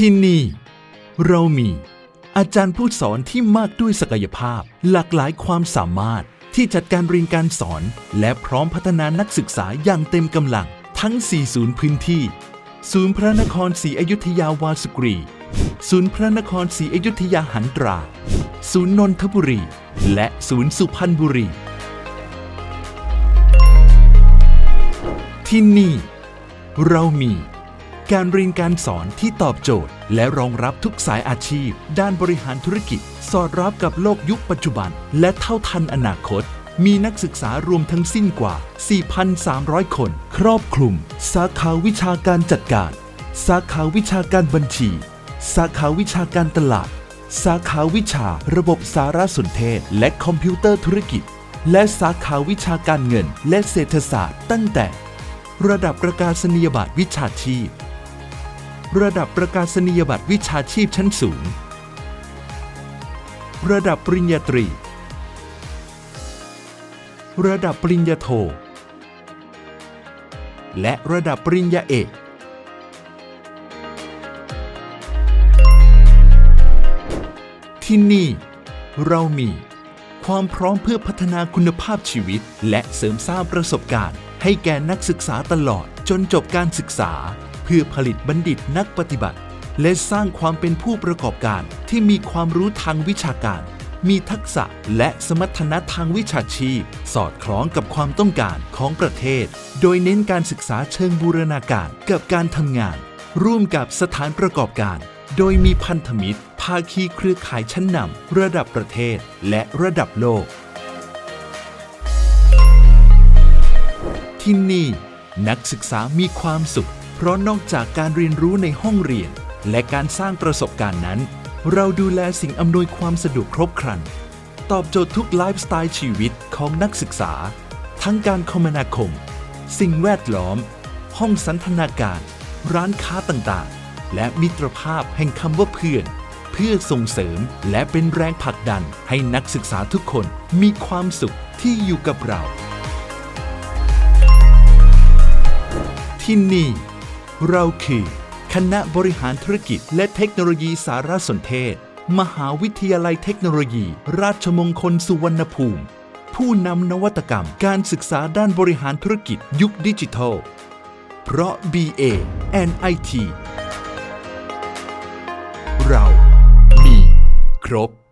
ที่นี่ เรามีอาจารย์ผู้สอนที่มากด้วยศักยภาพ หลากหลายความสามารถที่จัดการเรียนการสอน และพร้อมพัฒนานักศึกษาอย่างเต็มกำลัง ทั้ง 4 ศูนย์พื้นที่ ศูนย์พระนครศรีอยุธยาวาสุกรี ศูนย์พระนครศรีอยุธยาหันตรา ศูนย์นนทบุรี และศูนย์สุพรรณบุรี ที่นี่ เรามี การเรียนการสอนที่ตอบโจทย์ และรองรับทุกสายอาชีพ ด้านบริหารธุรกิจ สอดรับกับโลกยุคปัจจุบัน และเท่าทันอนาคต มีนักศึกษารวมทั้งสิ้นกว่า 4,300 คน ครอบคลุม สาขาวิชาการจัดการ สาขาวิชาการบัญชี สาขาวิชาการตลาด สาขาวิชาระบบสารสนเทศ และคอมพิวเตอร์ธุรกิจ และสาขาวิชาการเงิน และเศรษฐศาสตร์ ตั้งแต่ ระดับประกาศนียบัตรวิชาชีพ ระดับประกาศนียบัตรวิชาชีพชั้นสูง ระดับปริญญาตรี ระดับปริญญาโท และระดับปริญญาเอกที่นี่ เรามีความพร้อมเพื่อพัฒนาคุณภาพชีวิต และเสริมสร้างประสบการณ์ ให้แก่นักศึกษาตลอดจนจบการศึกษา เพื่อผลิตบัณฑิตนักปฏิบัติ และสร้างความเป็นผู้ประกอบการที่มีความรู้ทางวิชาการ มีทักษะและสมรรถนะทางวิชาชีพ สอดคล้องกับความต้องการของประเทศ โดยเน้นการศึกษาเชิงบูรณาการกับการทำงาน ร่วมกับสถานประกอบการ โดยมีพันธมิตร ภาคีเครือข่ายชั้นนำระดับประเทศและระดับโลกที่นี่ นักศึกษามีความสุข ราะนอกจากการเรียนรู้ในห้องเรียน และการสร้างประสบการณ์นั้น เราดูแลสิ่งอำนวยความสะดวกครบครัน ตอบโจทย์ทุกไลฟ์สไตล์ชีวิตของนักศึกษา ทั้งการคมนาคม สิ่งแวดล้อม ห้องสันทนาการ ร้านค้าต่างๆ และมิตรภาพแห่งคำว่าเพื่อนเพื่อส่งเสริมและเป็นแรงผลักดันให้นักศึกษาทุกคนมีความสุขที่อยู่กับเรา ที่นี่ เราคือ คณะบริหารธุรกิจและเทคโนโลยีสารสนเทศ มหาวิทยาลัยเทคโนโลยี ราชมงคลสุวรรณภูมิ ผู้นำนวัตกรรมการศึกษาด้านบริหารธุรกิจยุคดิจิทัล เพราะ BA NIT เรามีครบ